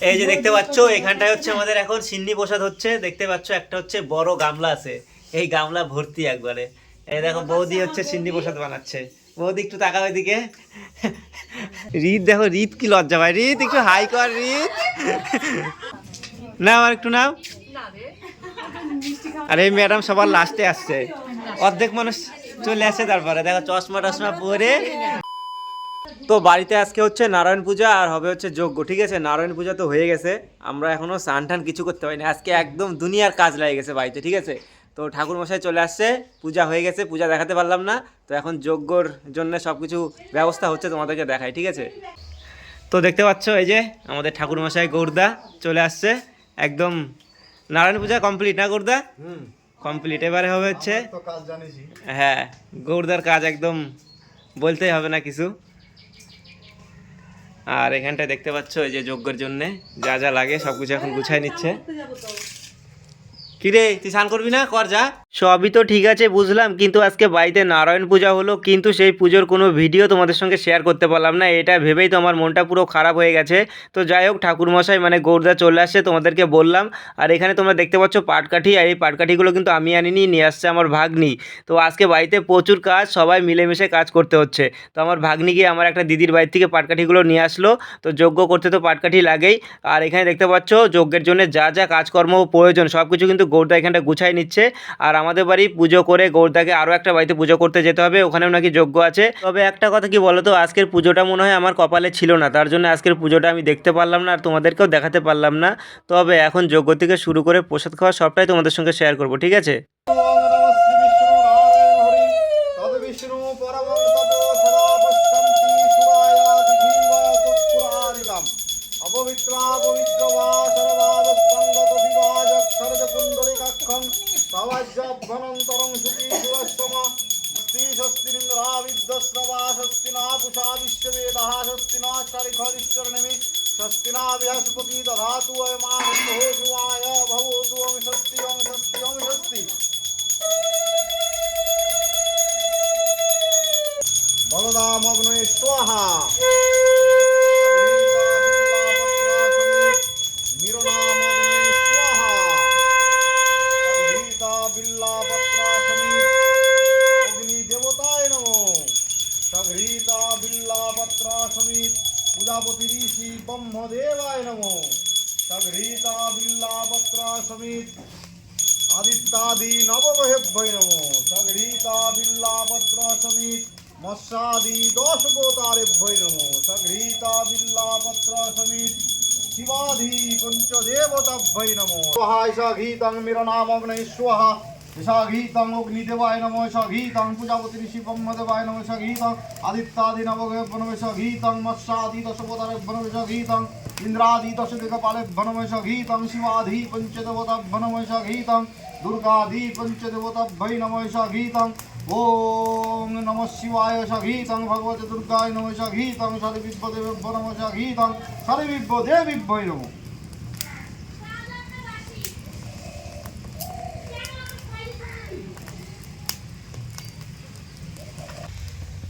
এই যে দেখতে পাচ্ছ, এখানটায় হচ্ছে আমাদের এখন সিন্নি প্রসাদ হচ্ছে। দেখতে পাচ্ছ, একটা হচ্ছে বড় গামলা আছে। এই গামলা ভর্তি একবারে। এই দেখো, বৌদি হচ্ছে সিন্নি প্রসাদ বানাচ্ছে। বৌদি, একটু তাকাও এদিকে। রিত, দেখো, রিত কি লজ্জা ভাই। রিত, একটু হাই কর, রিত। না আমার একটু নাও। আরে এই ম্যাডাম সবার লাস্টে আসছে। অর্ধেক মানুষ চলে আসে তারপরে। দেখো, চশমা টশমা পরে। তো বাড়িতে আজকে হচ্ছে নারায়ণ পূজা আর হবে হচ্ছে যজ্ঞ, ঠিক আছে? নারায়ণ পূজা তো হয়ে গেছে। আমরা এখনও স্নান টান কিছু করতে পারিনি। আজকে একদম দুনিয়ার কাজ লাগে গেছে বাড়িতে, ঠিক আছে? তো ঠাকুর মশাই চলে আসছে। পূজা হয়ে গেছে, পূজা দেখাতে পারলাম না। তো এখন যজ্ঞর জন্য সব কিছু ব্যবস্থা হচ্ছে তোমাদেরকে দেখাই, ঠিক আছে? তো দেখতে পাচ্ছ এই যে আমাদের ঠাকুর মশাই গৌরদা চলে আসছে। একদম নারায়ণ পূজা কমপ্লিট না গোর্দা? কমপ্লিট এবারে হবে হচ্ছে হ্যাঁ গোর্দার কাজ একদম বলতেই হবে না কিছু। আর এখানটায় দেখতে পাচ্ছ এই যে যজ্ঞের জন্যে যা যা লাগে সব কিছু এখন গুছাই নিচ্ছে। কিরে, তুই স্নান করবি না? কর, যা। সবই তো ঠিক আছে, বুঝলাম, কিন্তু আজকে বাড়িতে নারায়ণ পূজা হলো, কিন্তু সেই পুজোর কোনো ভিডিও তোমাদের সঙ্গে শেয়ার করতে পারলাম না, এটা ভেবেই তো আমার মনটা পুরো খারাপ হয়ে গেছে। তো যাই হোক, ঠাকুরমশাই মানে গৌরদা চলে আসছে, তোমাদেরকে বললাম। আর এখানে তোমরা দেখতে পাচ্ছ পাটকাঠি, আর এই পাটকাঠিগুলো কিন্তু আমি আনিনি, নিয়ে আসছে আমার ভাগ্নি। তো আজকে বাড়িতে প্রচুর কাজ, সবাই মিলেমিশে কাজ করতে হচ্ছে। তো আমার ভাগ্নি গিয়ে আমার একটা দিদির বাড়ি থেকে পাটকাঠিগুলো নিয়ে আসলো। তো যজ্ঞ করতে তো পাটকাঠি লাগেই। আর এখানে দেখতে পাচ্ছ, যজ্ঞের জন্য যা যা কাজকর্ম প্রয়োজন সব কিছু কিন্তু গৌরদা এখানটা গুছাই নিচ্ছে। আর আমাদের বাড়ি পুজো করে গৌরদাকে আরও একটা বাড়িতে পুজো করতে যেতে হবে, ওখানেও নাকি যজ্ঞ আছে। তবে একটা কথা কি বলো তো আজকের পুজোটা মনে হয় আমার কপালে ছিল না, তার জন্য আজকের পুজোটা আমি দেখতে পারলাম না আর তোমাদেরকেও দেখাতে পারলাম না। তবে এখন যজ্ঞ থেকে শুরু করে প্রসাদ খাওয়া সবটাই তোমাদের সঙ্গে শেয়ার করব, ঠিক আছে? পবিত্র বা সর্বাদস্তঙ্গত বিভাজ সর্জ কুণ্ডলিকাক্ষং সবাজ্যভ্যনন্তরং সুখী সুরস্তমা স্ত্রী স্বস্তিরিন্দ্রা বিদ্যস্রবা স্বস্তি না পুষা বিশ্ববেদাः স্বস্তি না চারিখরিশ্বরণমি স্বস্তি না বৃহস্পতি দধাতু অয়মান ভোজুয়ায় ভবতু ওং স্বস্তি ওং স্বস্তি ওং স্বস্তি পূজাপতি ঋষি ব্রহ্মদেবায় নমো সঘৃতা বিল্লাপত্রা সমিত আদিত্যাদি নবগ্রহেভ্যৈ নমো সঘৃতা বিল্লাপত্র সমিত মৎস্যাদি দশ গোতারেভ্যৈ নমো সঘৃতা বিল্লাপত্র সমিত শিবাধি পঞ্চদেবতাভ্যৈ নমো স্বাহায় সঘীতং মিরনামগ্নৈ স্বাহা সঘীতং অগ্নিদেবায় নমো সঘীতং পূজাপতি ঋষি ব্রহ্মদেবায় নমো সঘীতং আদিত্যাদি নবগ্রহেভ্য নমো সঘীতং মৎস্যাদি দশবোতারেভ্য নমো সঘীতং ইন্দ্রাদি দশ দিগপালেভ্য নমো সঘীতং শিবাধি পঞ্চদেবতাভ্য নমো সঘীতং দুর্গাধি পঞ্চদেবতাভ্যৈ নমো সঘীতং ওম নমঃ শিবায় সঘীতং ভগবতে দুর্গায় নমো সঘীতং সরিবিব্বদেবেভ্য নমো সঘীতং সরিবিব্বদেবিভ্যৈ নমো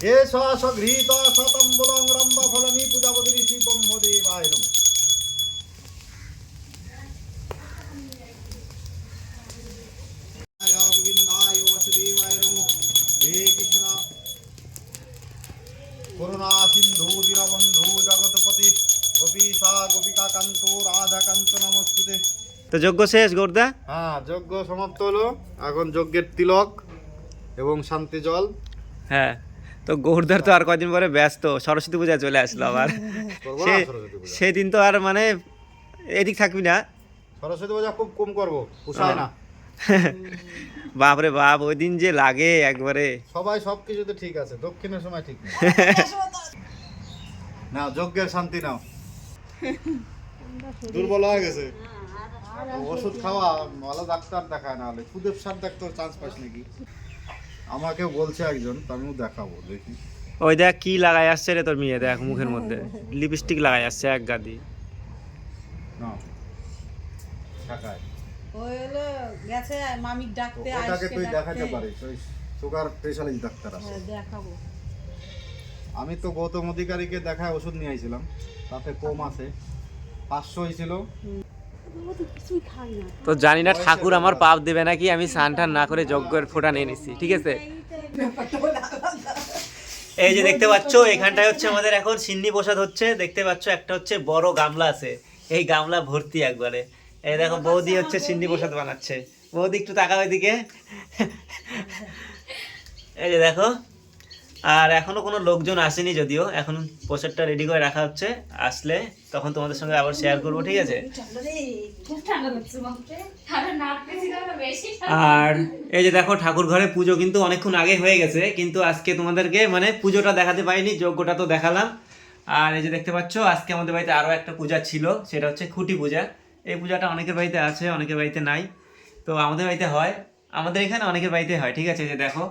এষ সঘৃত শতম্বলং রম্ব ফলনি পূজাপতি ঋষি ব্রহ্মদেবায় নমঃ। করুণা সিন্ধু দীনবন্ধু জগৎপতি গোপীশা গোপিকা কান্ত রাধা কান্ত নমস্তুতে। তো যজ্ঞ শেষ গৌরদা? হ্যাঁ যজ্ঞ সমাপ্ত হলো। এখন যজ্ঞের তিলক এবং শান্তি জল। হ্যাঁ। তো গৌরদার তো আর কদিন পরে ব্যস্ত সরস্বতী পূজা চলে আসলো আবার। সে সেদিন তো আর মানে এদিক থাকবি না। সরস্বতী পূজা খুব কম করব পোষায় না। বাপরে বাপ ওই দিন যে লাগে একবারে। সবাই সব কিছুতে ঠিক আছে দক্ষিণের সময় ঠিক না যজ্ঞের শান্তি নাও। দুর্বল হয়ে গেছে। ওষুধ খাওয়া ভালো ডাক্তার দেখায় না হলে। সুদেব সার ডাক্তার চান্স পাস নাকি? আমাকে বলছে একজন তো আমিও দেখাবো দেখি। ওই দেখ কি লাগাই আসছে রে তোর মেয়ে দেখ মুখের মধ্যে। লিপস্টিক লাগাই আসছে এক গাদি। না ঢাকায় ওই হলো গেছে মামিক ডাকতে ওটাকে তুই দেখাতে পারিস ওই সুগার স্পেশালিস্ট ডাক্তার আছে। হ্যাঁ দেখাবো। আমি তো গৌতম অধিকারীকে দেখায় ওষুধ নিয়ে আইছিলাম তাতে কম আছে। পাঁচশো হয়েছিল তো জানি না ঠাকুর আমার পাপ দেবে নাকি, আমি স্নান টান না করে যজ্ঞের ফোঁটা নিয়ে নিচ্ছি, ঠিক আছে? এই যে দেখতে পাচ্ছ, এখানটায় হচ্ছে আমাদের এখন সিন্নি প্রসাদ হচ্ছে, দেখতে পাচ্ছ একটা হচ্ছে বড় গামলা আছে, এই গামলা ভর্তি একবারে। এই দেখো, বৌদি হচ্ছে সিন্নি প্রসাদ বানাচ্ছে। বৌদি, একটু তাকাও এদিকে। এই যে দেখো আর এখনও কোনো লোকজন আসেনি যদিও, এখন প্রসাদটা রেডি করে রাখা হচ্ছে, আসলে তখন তোমাদের সঙ্গে আবার শেয়ার করব, ঠিক আছে? আর এই যে দেখো ঠাকুর ঘরে পুজো কিন্তু অনেকক্ষণ আগে হয়ে গেছে, কিন্তু আজকে তোমাদেরকে মানে পুজোটা দেখাতে পারিনি, যজ্ঞটা তো দেখালাম। আর এই যে দেখতে পাচ্ছ, আজকে আমাদের বাড়িতে আরও একটা পূজা ছিল, সেটা হচ্ছে খুঁটি পূজা। এই পূজাটা অনেকের বাড়িতে আছে, অনেকের বাড়িতে নাই। তো আমাদের বাড়িতে হয়, আমাদের এখানে অনেকের বাড়িতে হয়, ঠিক আছে? যে দেখো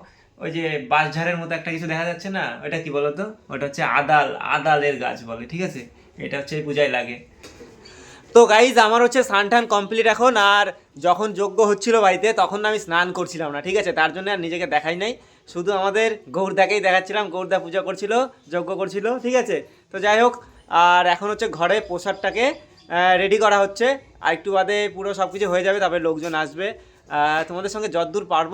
ওই যে বাঁশঝাড়ের মতো একটা কিছু দেখা যাচ্ছে না? ওটা কি বলতো? ওটা হচ্ছে আদাল, আদালের গাছ বলে, ঠিক আছে? এটা হচ্ছে পূজায় লাগে। তো গাইজ আমার হচ্ছে স্নান কমপ্লিট এখন, আর যখন যজ্ঞ হচ্ছিল বাড়িতে, তখন আমি স্নান করছিলাম না, ঠিক আছে? তার জন্য আর নিজেকে দেখাই নাই। শুধু আমাদের গৌরদাকেই দেখাচ্ছিলাম, গৌরদা পূজা করছিল, যজ্ঞ করছিল, ঠিক আছে? তো যাই হোক, আর এখন হচ্ছে ঘরে প্রসাদটাকে রেডি করা হচ্ছে। আর একটু বাদে পুরো সব কিছু হয়ে যাবে, তারপরে লোকজন আসবে। তোমাদের সঙ্গে যতদূর পারব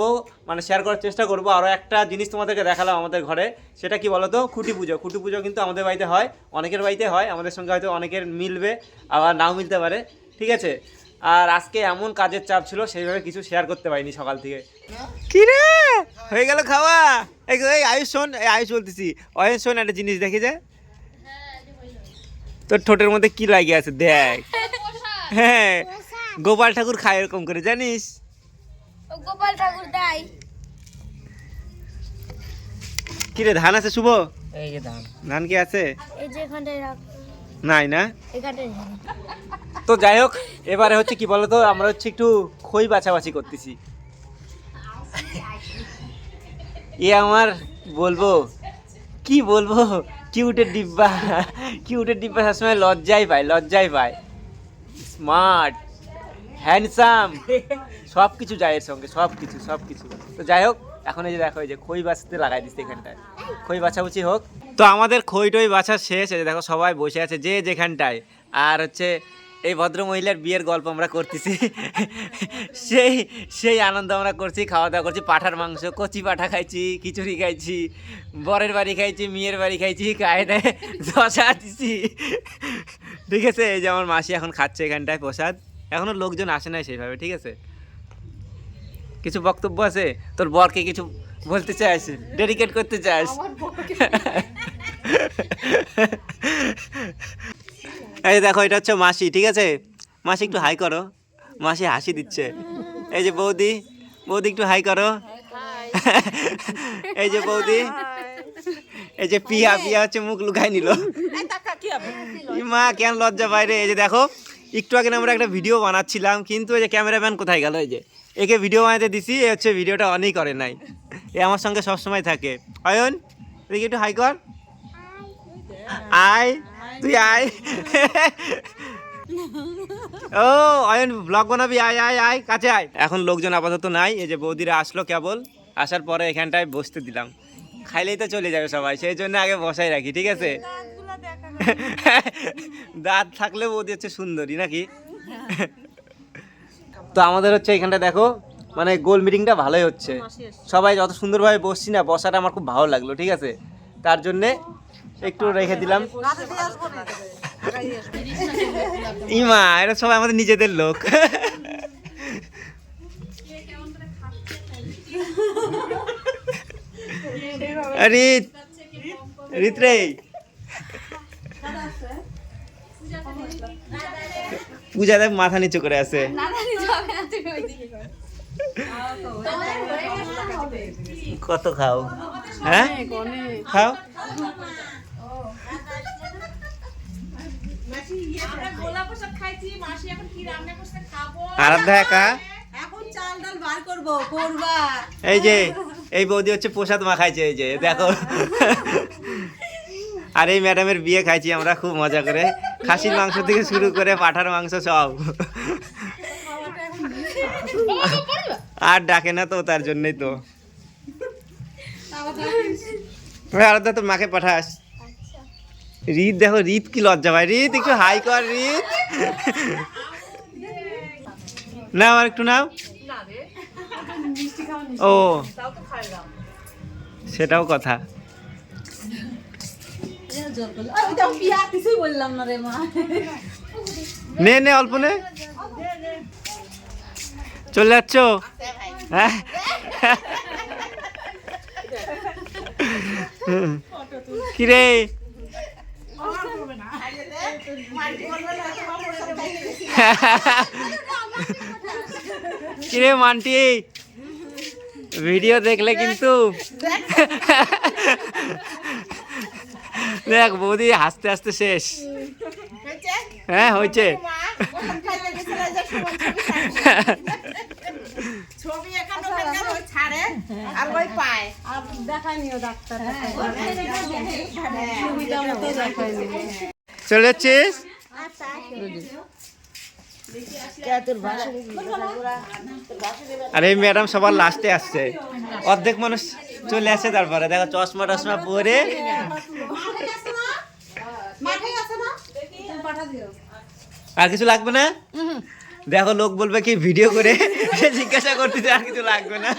মানে শেয়ার করার চেষ্টা করব। আরও একটা জিনিস তোমাদেরকে দেখালাম আমাদের ঘরে সেটা কি বলো তো খুঁটি পুজো। খুঁটি পুজো কিন্তু আমাদের বাড়িতে হয় অনেকের বাড়িতে হয় আমাদের সঙ্গে হয়তো অনেকের মিলবে আবার নাও মিলতে পারে ঠিক আছে? আর আজকে এমন কাজের চাপ ছিল সেইভাবে কিছু শেয়ার করতে পারিনি সকাল থেকে। কি রে? হয়ে গেল খাওয়া? এই আয়ুষ শোন এই আয়ুষ বলতেছি। অয়ুষ শোন একটা জিনিস দেখে যা। তোর ঠোঁটের মধ্যে কি লাগিয়ে আছে দেখ। হ্যাঁ গোপাল ঠাকুর খায় এরকম করে জানিস? গোপাল ঠাকুর দাই কি রে ধান আছে শুভ? এই যে ধান। ধান কি আছে? এই যে এখানটায় রাখ। নাই না? এখানটায় তো যাই হোক এবারে হচ্ছে কি বলতো আমরা হচ্ছে একটু খই বাছাবাছি করতেছি। এ আমার বলব কি বলব? কিউটের ডিব্বা কিউটের ডিব্বা সবসময় লজ্জাই পায় লজ্জাই পায়। স্মার্ট হ্যান্ডসাম সব কিছু যায় এর সঙ্গে সব কিছু সব কিছু তো যাই হোক, এখন এই যে দেখো, এই যে খই বাছতে লাগাই দিচ্ছে এখানটায়। খই বাছাবুছি হোক। তো আমাদের খই টই বাছা শেষ, এই যে দেখো সবাই বসে আছে যে যেখানটায়। আর হচ্ছে এই ভদ্র মহিলার বিয়ের গল্প আমরা করতেছি। সেই সেই আনন্দ আমরা করছি খাওয়া দাওয়া করছি, পাঠার মাংস, কচি পাঠা খাইছি, খিচুড়ি খাইছি, বরের বাড়ি খাইছি, মেয়ের বাড়ি খাইছি খাই দেয় দশা দিছি। ঠিক আছে, এই যে আমার মাসি এখন খাচ্ছে এখানটায় প্রসাদ। এখনও লোকজন আসে নাই সেইভাবে, ঠিক আছে? কিছু বক্তব্য আছে? তোর বরকে কিছু বলতে চাস ডেডিকেট করতে চাস এই দেখো এটা হচ্ছে মাসি ঠিক আছে? মাসি একটু হাই করো। মাসি হাসি দিচ্ছে। এই যে বৌদি বৌদি একটু হাই করো। এই যে বৌদি এই যে পিয়া পিয়া হচ্ছে মুখ লুকাই নিল। মা কেন লজ্জা বাইরে এই যে দেখো একটু আগে আমরা একটা ভিডিও বানাচ্ছিলাম কিন্তু এই যে ক্যামেরাম্যান কোথায় গেল? এই যে একে ভিডিও বানাতে দিছি এ হচ্ছে ভিডিওটা অনেক করে নাই। এ আমার সঙ্গে সবসময় থাকে। অয়ন দেখি একটু হাই কর। আয় তুই আয়। ও অয়ন ব্লগ বানাবি আয় আয় আয় কাছে আয়। এখন লোকজন আপাতত নাই এই যে বৌদিরা আসলো কেবল। আসার পরে এখানটায় বসতে দিলাম। খাইলেই তো চলে যাবে সবাই সেই জন্য আগে বসাই রাখি ঠিক আছে? দাঁত থাকলে বৌদি হচ্ছে সুন্দরী নাকি? তো আমাদের হচ্ছে এখানটা দেখো মানে গোল মিটিংটা ভালোই হচ্ছে। সবাই যত সুন্দরভাবে বসছি না বসাটা আমার খুব ভালো লাগল ঠিক আছে? তার জন্যে একটু রেখে দিলাম। ইমা এরা সবাই আমাদের নিজেদের লোক। রিত রিত রে পূজা দেখ মাথা নিচু করে আছে? কত খাও? হ্যাঁ? খাও? আরাধ্যা একা? এখন চাল ডাল বার করব করবা। এই যে এই বৌদি হচ্ছে প্রসাদ মাখাইছে এই যে দেখো। আর এই ম্যাডামের বিয়ে খাইছি আমরা খুব মজা করে। খাসির মাংস থেকে শুরু করে পাঠার মাংস সব। আর ডাকে না তো তার জন্যই তো। আলাদা তোর মাকে পাঠাস। রিত, দেখো, রিত কি লজ্জা ভাই রিত, একটু হাই কর, রিত। না আমার একটু নাও। ও। সেটাও কথা। তো নে, অল্প নে। চলে যাচ্ছ? হ্যাঁ? কিরে? কিরে মান্টি? ভিডিও দেখলে কিন্তু দেখ, বৌদি হাসতে হাসতে শেষ। হ্যাঁ হয়েছে। আর ম্যাডাম সবার লাস্টে আসছে। অর্ধেক মানুষ চলে আসে তারপরে। দেখো চশমা টশমা পরে। আর কিছু লাগবে না? দেখো লোক বলবে কি ভিডিও করে জিজ্ঞাসা করতে আর কিছু লাগবে না।